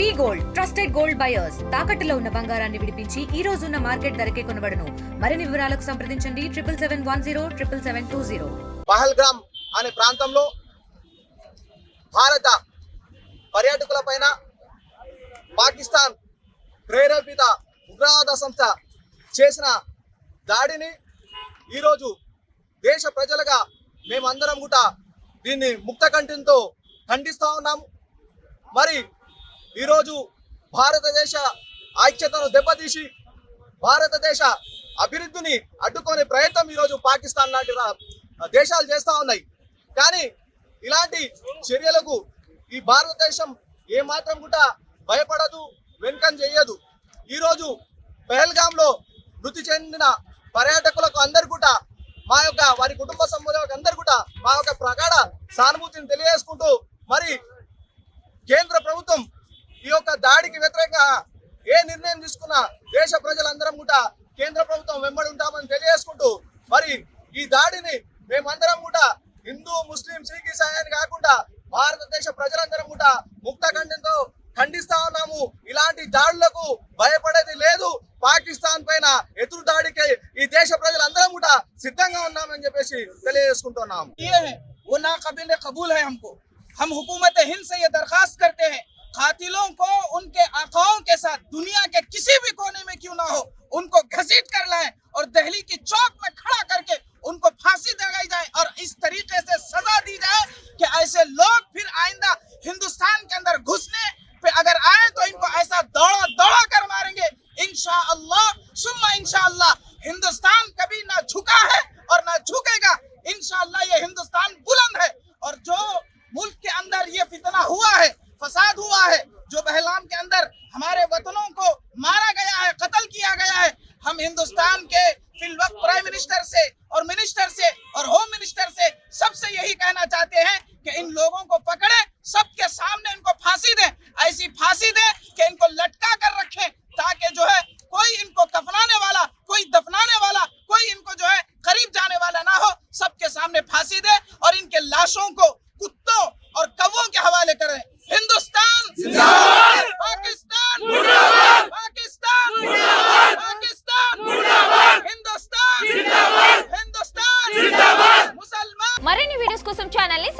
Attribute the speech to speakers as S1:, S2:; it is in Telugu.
S1: V gold trusted gold buyers తాకట్టులో ఉన్న బంగారాన్ని విడిపించి ఈ రోజు ఉన్న మార్కెట్ ధరకే కొనబడను. మరిన్ని వివరాలకు సంప్రదించండి triple seven one zero triple seven two zero.
S2: Pahalgam అనే ప్రాంతంలో భారత పర్యాటకుల పైన పాకిస్తాన్ ప్రేరేపిత ఉగ్రవాద సంస్థ చేసిన దాడిని ఈరోజు దేశ ప్రజలుగా మేమందరం కూడా దీన్ని ముక్త కంటితో ఖండిస్తూ ఉన్నాము. మరి ఈరోజు భారతదేశ ఐక్యతను దెబ్బతీసి భారతదేశ అభివృద్ధిని అడ్డుకునే ప్రయత్నం ఈరోజు పాకిస్తాన్ లాంటి దేశాలు చేస్తూ ఉన్నాయి. కానీ ఇలాంటి చర్యలకు ఈ భారతదేశం ఏమాత్రం కూడా భయపడదు వెనుకం చేయదు. ఈరోజు పెహల్గాంలో మృతి చెందిన పర్యాటకులకు అందరు కూడా మా యొక్క వారి కుటుంబ సభ్యులకు అందరు కూడా మా యొక్క ప్రగాఢ సానుభూతిని తెలియజేసుకుంటూ మరి కేంద్ర ప్రభుత్వం ఈ యొక్క దాడికి వ్యతిరేకంగా ఏ నిర్ణయం తీసుకున్నా దేశ ప్రజలందరం కూడా కేంద్ర ప్రభుత్వం వెంబడి ఉంటామని తెలియజేసుకుంటూ మరి ఈ దాడిని మేమందరం కూడా హిందూ ముస్లిం సిక్ ఇసాయి అని కాకుండా భారతదేశ ప్రజలందరం కూడా ముక్త ఖండంతో ఖండిస్తా ఉన్నాము ఇలాంటి దాడులకు భయపడేది లేదు పాకిస్తాన్ పైన ఎదురు దాడికి ఈ దేశ ప్రజలందరం కూడా సిద్ధంగా ఉన్నామని చెప్పేసి తెలియజేసుకుంటున్నాము
S3: किए हैं वो नाकबिल कबूल है हमको हम हुकूमत हिंद से ये दरखास्त करते हैं कातिलों को आकाओं के साथ दुनिया के किसी भी कोने में क्यों ना हो, उनको घसीट कर लाएँ और दिल्ली की चौक में खड़ा करके उनको फांसी लगाई जाए और इस तरीके से सजा दी जाए कि ऐसे लोग फिर आइंदा हिंदुस्तान के अंदर घुसने पे अगर आए तो इनको ऐसा दौड़ा दौड़ा कर मारेंगे। अल्लाह सुम्मा अल्लाह हिंदुस्तान कभी ना झुका है और ना झुकेगा। इंशाअल्लाह ये हिंदुस्तान बुलंद है और जो मुल्क के अंदर ये फितना हुआ है, फसाद हुआ है जो बहलाम के अंदर हमारे वतनों को मारा गया है, कत्ल किया गया है, हम हिंदुस्तान के फिल वक्त प्राइम मिनिस्टर से और मिनिस्टर से और होम मिनिस्टर से सबसे यही कहना चाहते हैं कि इन लोगों को पकड़े, सबके सामने इनको फांसी दें, ऐसी फांसी दें कि इनको लटका कर रखें ताकि जो है कोई इनको कफनाने वाला, कोई दफनाने वाला, कोई इनको जो है करीब जाने वाला ना हो, सबके सामने फांसी दे और इनके लाशों को